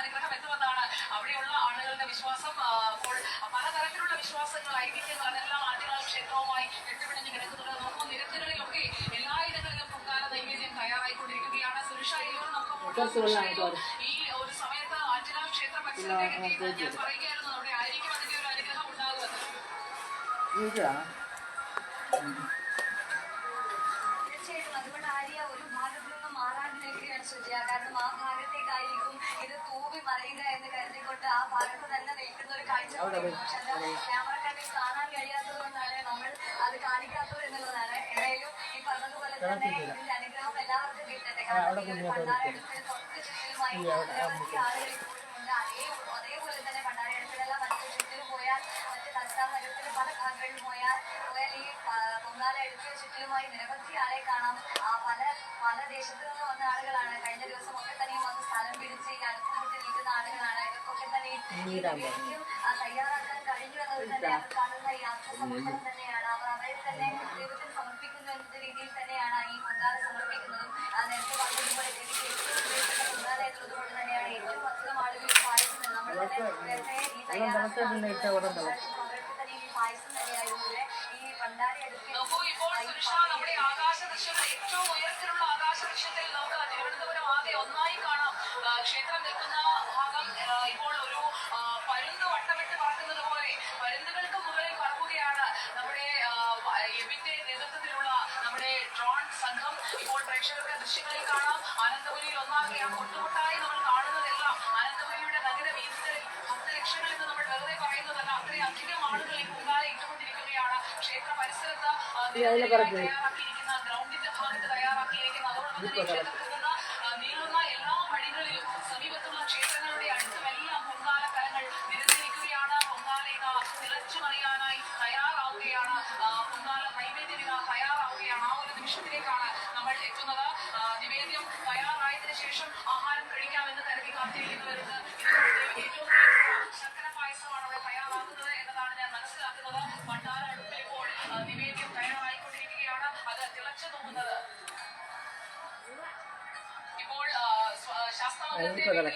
അനുഗ്രഹം എത്തുമെന്നാണ് അവിടെയുള്ള ആളുകളുടെ വിശ്വാസം അപ്പോൾ പലതരത്തിലുള്ള വിശ്വാസങ്ങൾ ഐതിഹ്യങ്ങൾ അതെല്ലാം ആദ്യകാല ക്ഷേത്രവുമായി കെട്ടുപിടിഞ്ഞ് കിടക്കുന്നുണ്ട് നോക്കുമ്പോൾ നിരത്തുകളിലൊക്കെ എല്ലായിടങ്ങളിലും പൊങ്കാല നൈവേദ്യം തയ്യാറായിക്കൊണ്ടിരിക്കുകയാണ്. സുരക്ഷ ഇതിലൂടെ നമുക്ക്. ഈ ഒരു സമയത്ത് ആറ്റുകാൽ ക്ഷേത്ര പരിസരത്തേക്ക് ഞാൻ പറയുകയായിരുന്നു. അവിടെ ആയിരിക്കും അതിന്റെ ഒരു അനുഗ്രഹം ഉണ്ടാകുമെന്ന് തീർച്ചയായിട്ടും അതുകൊണ്ട് ആര്യ ഒരു ഭാഗത്ത് നിൽക്കുകയാണ് സുജയ കാരണം ആ ഭാഗത്തേക്കായിരിക്കും ഇത് തൂവി മറിയുക എന്ന് കരുതിക്കൊണ്ട് ആ ഭാഗത്ത് തന്നെ നിൽക്കുന്ന ഒരു കാഴ്ച ക്യാമറ കണ്ണിൽ കാണാൻ കഴിയാത്തത് കൊണ്ടാണ് നമ്മൾ അത് കാണിക്കാത്തത് എന്നുള്ളതാണ്. ഏതായാലും ഈ പറഞ്ഞതുപോലെ തന്നെ ഇതിന്റെ അനുഗ്രഹം എല്ലാവർക്കും കിട്ടട്ടെ. കാരണം ഒരു ഭണ്ഡാരടുപ്പിൽ തൊട്ട് ചുറ്റിലുമായി നിരവധി ആളുകൾ ഉണ്ട് അതേ അതേപോലെ തന്നെ ഭണ്ഡാരടുപ്പിലെല്ലാം മറ്റു ചുറ്റിലും പോയാൽ തലസ്ഥാന നഗരത്തിലെ പല ഭാഗങ്ങളിലും പോയാൽ പോയാൽ ഈ പൊങ്കാല എടുപ്പിന് ചുറ്റിലുമായി നിരവധി ആളെ കാണാം ആ പല പല ദേശത്തു നിന്ന് വന്ന ആളുകളാണ്. കഴിഞ്ഞ ദിവസം ഒക്കെ തന്നെ വന്ന് സ്ഥലം പിടിച്ച് ഈ അടുത്തുമുട്ടി നിൽക്കുന്ന ആളുകളാണ്. ഇവർക്കൊക്കെ തന്നെ തയ്യാറാക്കാൻ കഴിഞ്ഞു എന്നത് തന്നെ അവർ കാണുന്ന ഈ ആത്മസമർപ്പണം തന്നെയാണ്. അവർ അവരെ തന്നെ ദൈവത്തിന് സമർപ്പിക്കുന്നു എന്ന രീതിയിൽ തന്നെയാണ് ഈ പൊങ്കാല സമർപ്പിക്കുന്നതും. നേരത്തെ പറഞ്ഞതുപോലെ ദേവിക്ക് ഏറ്റവും പൊങ്കാല എന്നുള്ളത് തന്നെയാണ് ഏറ്റവും അധികം ആളുകൾ ഈ നമ്മൾ തന്നെ നേരത്തെ ഈ തയ്യാറാക്കുന്ന നോക്കൂ ഇപ്പോൾ സുരക്ഷ നമ്മുടെ ആകാശ ദൃശ്യത്തിൽ ഏറ്റവും ഉയരത്തിലുള്ള ആകാശ ദൃശ്യത്തിൽ നമുക്ക് തിരുവനന്തപുരം ആകെ ഒന്നായി കാണാം ക്ഷേത്രം നിൽക്കുന്ന ഭാഗം ഇപ്പോൾ ഒരു പരുന്ത് വട്ടമിട്ട് പറക്കുന്നത് പോലെ പരുന്തുകൾക്ക് മുകളിൽ പറക്കുകയാണ് നമ്മുടെ എബിന്റെ നേതൃത്വത്തിലുള്ള നമ്മുടെ ഡ്രോൺ സംഘം ഇപ്പോൾ പ്രേക്ഷകർക്ക് ദൃശ്യങ്ങളിൽ കാണാം അനന്തപുരിയിൽ ഒന്നാകെ ആ കൊട്ടുകൊട്ടായി നമ്മൾ കാണുന്നതെല്ലാം അനന്തപുരിയുടെ നഗര വീഥികളിൽ ഭക്തലക്ഷങ്ങൾ എന്ന് നമ്മൾ വെറുതെ പറയുന്നതല്ല അത്രയധികം ആളുകൾ ഈ ക്ഷേത്ര പറഞ്ഞു. നിമിഷത്തിലേക്കാണ് നമ്മൾ എത്തുന്നത്. നിവേദ്യം തയ്യാറായതിനു ശേഷം ആഹാരം കഴിക്കാമെന്ന് കരുതി കാത്തിരിക്കുന്നവരുണ്ട്. ഏറ്റവും ശർക്കര ഒന്ന് പോകാം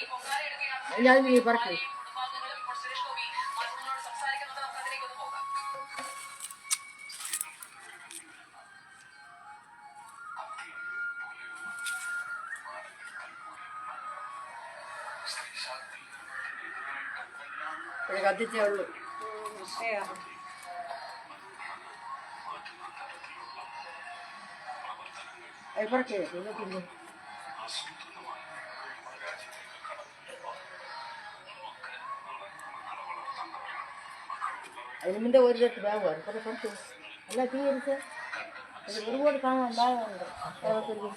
ഒരു കത്തിച്ചേ ഉള്ളൂ. പറക്കേ പിന്നെ അതിന് മുന്നേ ഒരു ബാഗ് വരും കുറേ കുറച്ച് അല്ല തീ അടിച്ച് അത് ഒരുപാട് കാണാൻ ബാഗുണ്ട് ഓരോരുത്തർക്ക്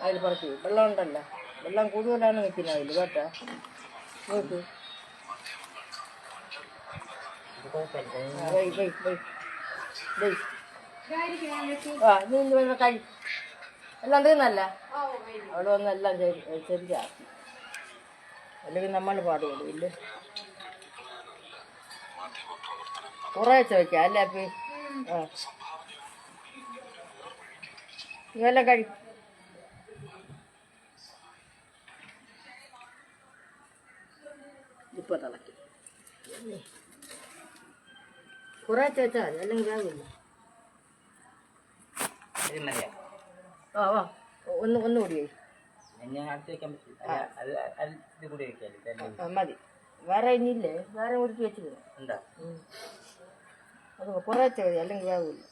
അതിൽ പറക്കി വെള്ളം ഉണ്ടല്ലോ. വെള്ളം കൂടുതലാണ് നിൽക്കുന്നത് അതിൽ കേട്ടോ. നോക്ക്. ആ, നീ കഴി എല്ലാം തിന്നല്ല അവിടെ വന്ന് എല്ലാം ശരിയാക്കി അല്ലെങ്കിൽ നമ്മൾ പാടുള്ളൂ ഇല്ല? കുറേ ചോദിക്കാം അല്ലേ അപ്പി? ആ. ഇതെല്ലാം കഴി. ഇപ്പോൾ തിളക്കി കുറേ ചോദിച്ചാൽ മതി അല്ലെങ്കിൽ ആ വാ. ഒന്ന് ഒന്നുകൂടി വയ്ക്കും ഞാൻ അടുത്ത് വെക്കാൻ പറ്റില്ല. അത് അത് ഇത് കൂടി വെക്കാല്ലേ ആ, മതി. വേറെ ഇനിയില്ലേ? വേറെ ഒരുക്കി വെച്ചിരുന്നു ഉണ്ടോ അത് കുറേശ്ശെ മതി അല്ലെങ്കിൽ വേഗമില്ല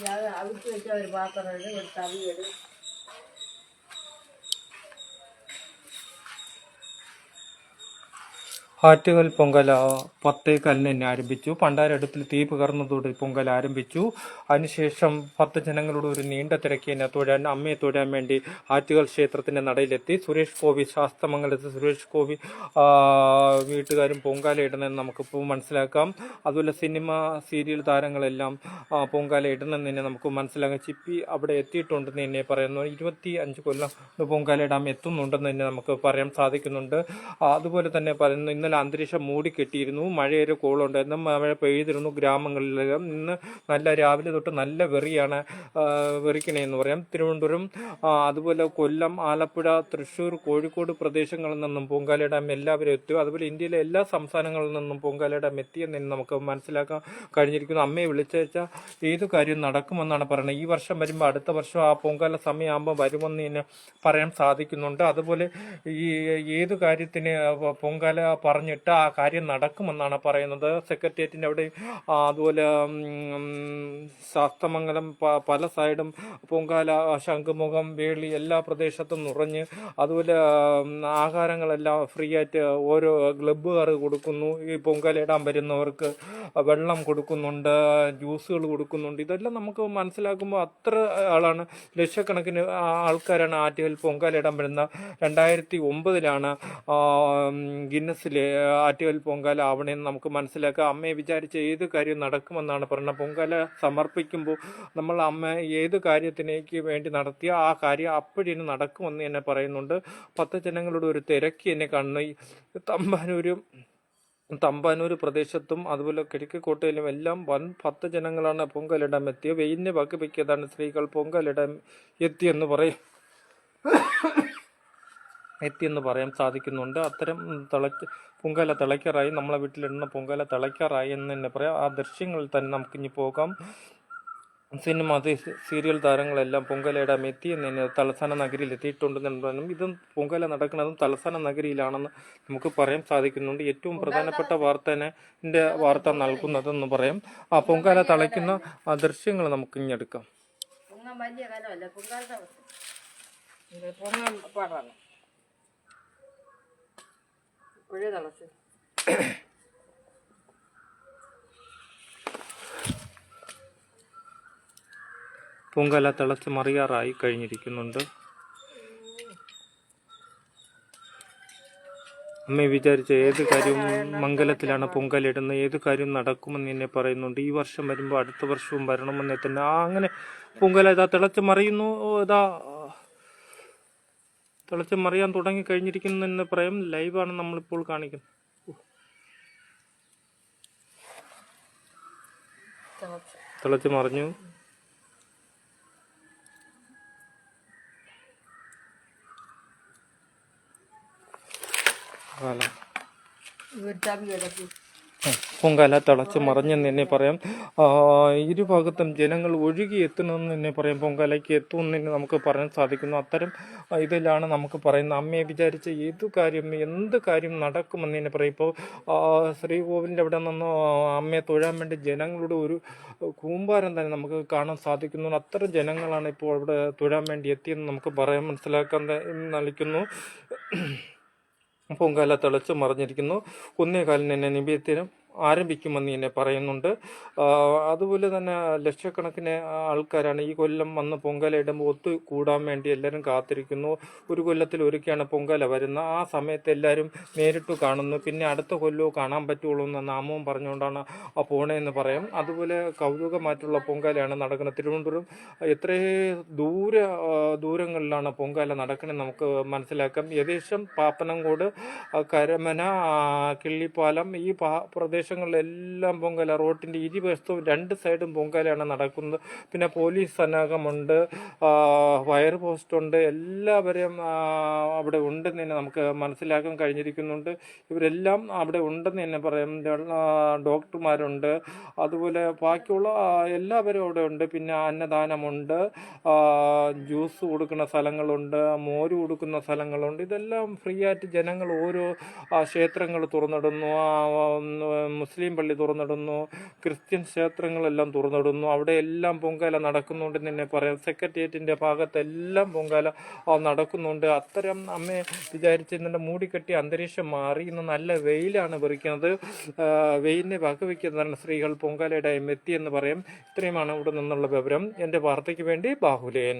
ഞാൻ അവിടുത്തെ വെച്ച ഒരു പാത്രം ഒരു തവിയൽ ആറ്റുകൽ പൊങ്കല പത്തേകാലിന് തന്നെ ആരംഭിച്ചു. പണ്ടാരടുത്തിൽ തീ പകർന്നതോടെ പൊങ്കൽ ആരംഭിച്ചു. അതിനുശേഷം ഭക്തജനങ്ങളുടെ ഒരു നീണ്ട തിരക്കിനെ തൊഴാൻ അമ്മയെ തൊഴാൻ വേണ്ടി ആറ്റുകൽ ക്ഷേത്രത്തിന്റെ നടയിലെത്തി. സുരേഷ് ഗോപി ശാസ്തമംഗലത്ത് സുരേഷ് ഗോപി വീട്ടുകാരും പൊങ്കാല ഇടണമെന്ന് നമുക്കിപ്പോൾ മനസ്സിലാക്കാം. അതുപോലെ സിനിമ സീരിയൽ താരങ്ങളെല്ലാം ആ, പൊങ്കാല ഇടണമെന്ന് തന്നെ നമുക്ക് മനസ്സിലാക്കാം. ചിപ്പി അവിടെ എത്തിയിട്ടുണ്ടെന്ന് തന്നെ പറയുന്നു. ഇരുപത്തി അഞ്ച് കൊല്ലം പൊങ്കാല ഇടാൻ എത്തുന്നുണ്ടെന്ന് തന്നെ നമുക്ക് പറയാൻ സാധിക്കുന്നുണ്ട്. അതുപോലെ തന്നെ പറയുന്നു ഇന്നലെ അന്തരീക്ഷം മൂടിക്കെട്ടിയിരുന്നു മഴയൊരു കോളുണ്ടായിരുന്നു. മഴ പെയ്തിരുന്നു ഗ്രാമങ്ങളിൽ ഇന്ന് നല്ല രാവിലെ തൊട്ട് നല്ല വെറിയാണ് വെറിക്കണേന്ന് പറയാം. തിരുവനന്തപുരം അതുപോലെ കൊല്ലം ആലപ്പുഴ തൃശ്ശൂർ കോഴിക്കോട് പ്രദേശങ്ങളിൽ നിന്നും പൊങ്കാല ഡാം എല്ലാവരും എത്തും. അതുപോലെ ഇന്ത്യയിലെ എല്ലാ സംസ്ഥാനങ്ങളിൽ നിന്നും പൊങ്കാല ഡാം എത്തിയെന്ന് നമുക്ക് മനസ്സിലാക്കാൻ കഴിഞ്ഞിരിക്കുന്നു. അമ്മയെ വിളിച്ചേച്ച ഏത് കാര്യം നടക്കുമെന്നാണ് പറയുന്നത്. ഈ വർഷം വരുമ്പോൾ അടുത്ത വർഷം ആ പൊങ്കാല സമയമാകുമ്പോൾ വരുമെന്ന് തന്നെ പറയാൻ സാധിക്കുന്നുണ്ട്. അതുപോലെ ഈ ഏത് കാര്യത്തിന് പൊങ്കാല പറഞ്ഞിട്ട് ആ കാര്യം നടക്കുമെന്നാണ് പറയുന്നത്. സെക്രട്ടേറിയറ്റിന്റെ അവിടെ അതുപോലെ ശാസ്തമംഗലം പല സൈഡും പൊങ്കാല ശംഖുമുഖം വേളി എല്ലാ പ്രദേശത്തും നിറഞ്ഞ് അതുപോലെ ആഹാരങ്ങളെല്ലാം ഫ്രീ ആയിട്ട് ഓരോ ക്ലബ്ബുകാർ കൊടുക്കുന്നു. ഈ പൊങ്കാല ഇടാൻ വരുന്നവർക്ക്. വെള്ളം കൊടുക്കുന്നുണ്ട് ജ്യൂസുകൾ കൊടുക്കുന്നുണ്ട്. ഇതെല്ലാം നമുക്ക് മനസ്സിലാക്കുമ്പോൾ അത്ര ആളാണ്. ലക്ഷക്കണക്കിന് ആൾക്കാരാണ് ആറ്റുകാൽ പൊങ്കാലയിടാൻ വരുന്ന. രണ്ടായിരത്തി ഒമ്പതിലാണ് ഗിന്നസിലെ ആറ്റുകാൽ പൊങ്കാല ആവണമെന്ന് നമുക്ക് മനസ്സിലാക്കാം അമ്മയെ വിചാരിച്ച ഏത് കാര്യം നടക്കുമെന്നാണ് പറയുന്നത് പൊങ്കാല സമർപ്പിക്കുമ്പോൾ നമ്മൾ അമ്മ ഏത് കാര്യത്തിനേക്ക് വേണ്ടി നടത്തിയ ആ കാര്യം അപ്പോഴേ നടക്കുമെന്ന് എന്നെ പറയുന്നുണ്ട്. പത്ത് ജനങ്ങളുടെ ഒരു തിരക്കി എന്നെ തമ്പാനൊരു തമ്പാനൂരും തമ്പാനൂർ പ്രദേശത്തും അതുപോലെ കിഴക്കിക്കോട്ടയിലും എല്ലാം വൻ ഭക്ത ജനങ്ങളാണ് പൊങ്കലിടാൻ എത്തിയത് വെയിലിനെ വകുപ്പിക്കിയതാണ് സ്ത്രീകൾ പൊങ്കലിടാൻ എത്തിയെന്ന് പറയും. എത്തിയെന്ന് പറയാൻ സാധിക്കുന്നുണ്ട്. അത്തരം തിളച്ച് പൊങ്കാല തിളയ്ക്കാറായി നമ്മളെ വീട്ടിലിടുന്ന പൊങ്കാല തിളയ്ക്കാറായി എന്ന് തന്നെ പറയാം. ആ ദൃശ്യങ്ങളിൽ തന്നെ നമുക്കിനി പോകാം. സിനിമ സീരിയൽ താരങ്ങളെല്ലാം പൊങ്കലയുടെ മെത്തി എന്ന് തന്നെ തലസ്ഥാന നഗരിയിൽ എത്തിയിട്ടുണ്ടെന്നും പറയാനും ഇതും പൊങ്കല നടക്കുന്നതും തലസ്ഥാന നഗരിയിലാണെന്ന് നമുക്ക് പറയാൻ സാധിക്കുന്നുണ്ട്. ഏറ്റവും പ്രധാനപ്പെട്ട വാർത്തനെ വാർത്ത നൽകുന്നതെന്ന് പറയാം. ആ പൊങ്കാല തളയ്ക്കുന്ന ആ ദൃശ്യങ്ങൾ നമുക്ക് ഇനി ഇപ്പോഴേ പൊങ്ങാൻ പൊങ്കാല തിളച്ച് മറിയാറായി കഴിഞ്ഞിരിക്കുന്നുണ്ട്. അമ്മ വിചാരിച്ച ഏത് കാര്യവും മംഗലത്തിലാണ് പൊങ്കലിടുന്നത് ഏത് കാര്യവും നടക്കുമെന്ന് എന്നെ പറയുന്നുണ്ട്. ഈ വർഷം വരുമ്പോൾ അടുത്ത വർഷവും വരണമെന്ന് തന്നെ. ആ അങ്ങനെ പൊങ്കല ഇതാ തിളച്ച് മറിയുന്നു ഇതാ തിളച്ച് മറിയാൻ തുടങ്ങി കഴിഞ്ഞിരിക്കുന്നു എന്ന് പറയാം. ലൈവാണ് നമ്മളിപ്പോൾ കാണിക്കുന്നത്. തിളച്ച് മറിഞ്ഞു. പൊങ്കാല തിളച്ച് മറിഞ്ഞെന്ന് തന്നെ പറയാം. ഇരുഭാഗത്തും ജനങ്ങൾ ഒഴുകി എത്തണമെന്ന് തന്നെ പറയാം. പൊങ്കാലയ്ക്ക് എത്തുമെന്ന് തന്നെ നമുക്ക് പറയാൻ സാധിക്കുന്നു. അത്തരം ഇതിലാണ് നമുക്ക് പറയുന്നത്. അമ്മയെ വിചാരിച്ച ഏത് കാര്യം എന്ത് കാര്യം നടക്കുമെന്ന് തന്നെ പറയും. ഇപ്പോൾ ശ്രീകോവിലിന്റെ അവിടെ നിന്ന് അമ്മയെ തൊഴാൻ വേണ്ടി ജനങ്ങളുടെ ഒരു കൂമ്പാരം തന്നെ നമുക്ക് കാണാൻ സാധിക്കുന്നു. അത്ര ജനങ്ങളാണ് ഇപ്പോൾ അവിടെ തൊഴാൻ വേണ്ടി എത്തിയെന്ന് നമുക്ക് പറയാൻ മനസ്സിലാക്കാൻ നൽകുന്നു. പൊങ്കാല തിളച്ച് മറിഞ്ഞിരിക്കുന്നു. ഒന്നേകാലിന് തന്നെ നിവേദ്യം ആരംഭിക്കുമെന്ന് തന്നെ പറയുന്നുണ്ട്. അതുപോലെ തന്നെ ലക്ഷക്കണക്കിന് ആൾക്കാരാണ് ഈ കൊല്ലം വന്ന് പൊങ്കലയിടുമ്പോൾ ഒത്തു കൂടാൻ വേണ്ടി എല്ലാവരും കാത്തിരിക്കുന്നു. ഒരു കൊല്ലത്തിൽ ഒരുക്കിയാണ് പൊങ്കല വരുന്നത് ആ സമയത്ത് എല്ലാവരും നേരിട്ട് കാണുന്നു. പിന്നെ അടുത്ത കൊല്ലവും കാണാൻ പറ്റുള്ളൂ എന്ന നാമവും പറഞ്ഞുകൊണ്ടാണ് ആ പോണേന്ന് പറയാം. അതുപോലെ കൗതുകമായിട്ടുള്ള പൊങ്കാലയാണ് നടക്കുന്നത്. തിരുവനന്തപുരം എത്രയേ ദൂര ദൂരങ്ങളിലാണ് പൊങ്കാല നടക്കണത് നമുക്ക് മനസ്സിലാക്കാം. ഏകദേശം പാപ്പനംകോട് കരമന കിള്ളിപ്പാലം ഈ പാ പ്രദേശങ്ങളിലെല്ലാം പൊങ്കാല റോട്ടിന്റെ ഇരുവശത്തും രണ്ട് സൈഡും പൊങ്കാലയാണ് നടക്കുന്നത്. പിന്നെ പോലീസ് സന്നാഹമുണ്ട് വയർ പോസ്റ്റുണ്ട് എല്ലാവരും ആ, അവിടെ ഉണ്ടെന്ന് തന്നെ നമുക്ക് മനസ്സിലാക്കാൻ കഴിഞ്ഞിരിക്കുന്നുണ്ട്. ഇവരെല്ലാം അവിടെ ഉണ്ടെന്ന് തന്നെ പറയാം. ഡോക്ടർമാരുണ്ട്. അതുപോലെ ബാക്കിയുള്ള എല്ലാവരും അവിടെ ഉണ്ട്. പിന്നെ അന്നദാനമുണ്ട്. ജ്യൂസ് കൊടുക്കുന്ന സ്ഥലങ്ങളുണ്ട് മോര് കൊടുക്കുന്ന സ്ഥലങ്ങളുണ്ട്. ഇതെല്ലാം ഫ്രീ ആയിട്ട് ജനങ്ങൾ ഓരോ ക്ഷേത്രങ്ങൾ തുറന്നിടുന്നു. മുസ്ലിം പള്ളി തുറന്നിടുന്നു ക്രിസ്ത്യൻ ക്ഷേത്രങ്ങളെല്ലാം തുറന്നിടുന്നു. അവിടെ എല്ലാം പൊങ്കാല നടക്കുന്നുണ്ട് തന്നെ പറയാം. സെക്രട്ടേറിയറ്റിന്റെ ഭാഗത്തെല്ലാം പൊങ്കാല നടക്കുന്നുണ്ട്. അത്തരം അമ്മയെ വിചാരിച്ച് ഇന്നലെ മൂടിക്കെട്ടിയ അന്തരീക്ഷം മാറി. ഇന്ന് നല്ല വെയിലാണ് പറിക്കുന്നത് വെയിലിനെ വകവയ്ക്കുന്നതാണ് സ്ത്രീകൾ പൊങ്കാലയുടെ എത്തിയെന്ന് പറയും. ഇത്രയുമാണ് ഇവിടെ നിന്നുള്ള വിവരം. എന്റെ വാർത്തയ്ക്ക് വേണ്ടി ബാഹുലേൻ.